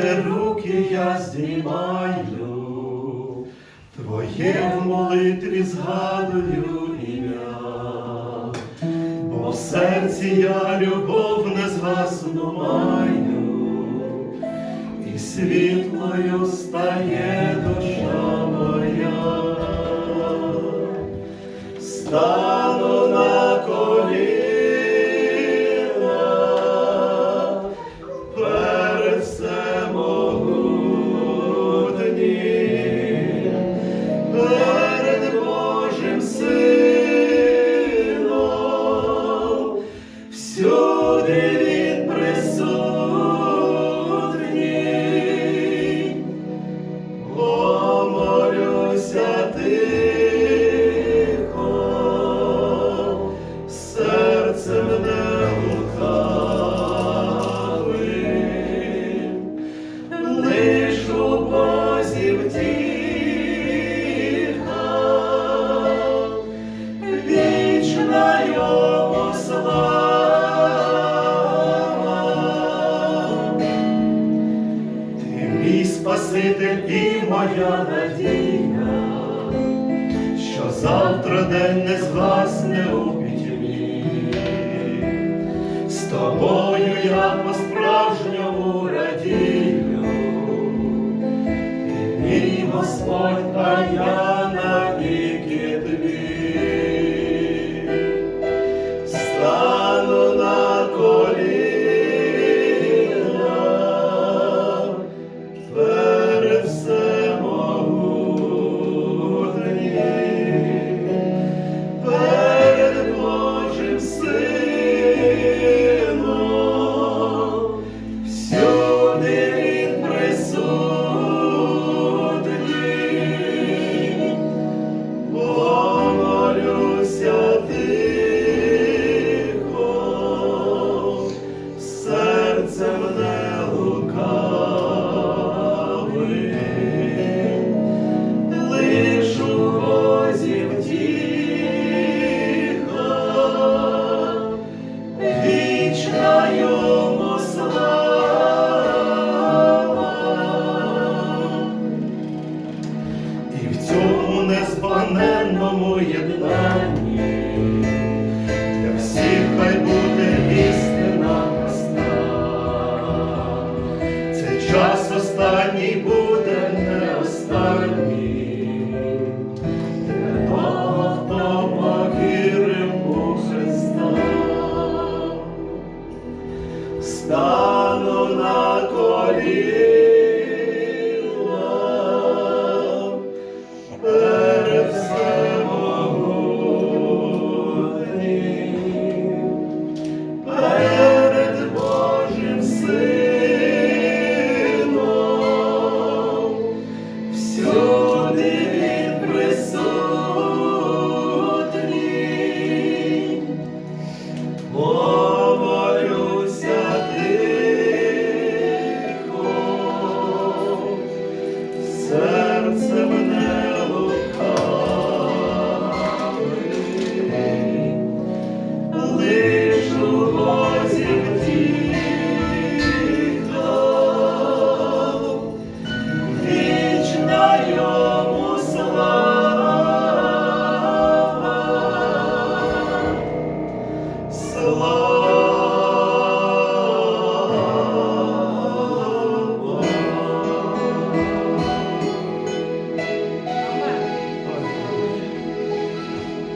Боже, руки я здіймаю, Твоє в молитві згадую ім'я, бо в серці я любов незгасну маю, і світлою стає душа моя. Стану і моя надія, що завтра день не згасне у пітьмі. З тобою я по-справжньому радію, ти мій Господь, а я полоненному єднанні, для всіх хай буде істина сна. Цей час останній буде не останній, для того, хто у Христа, стану на коліна.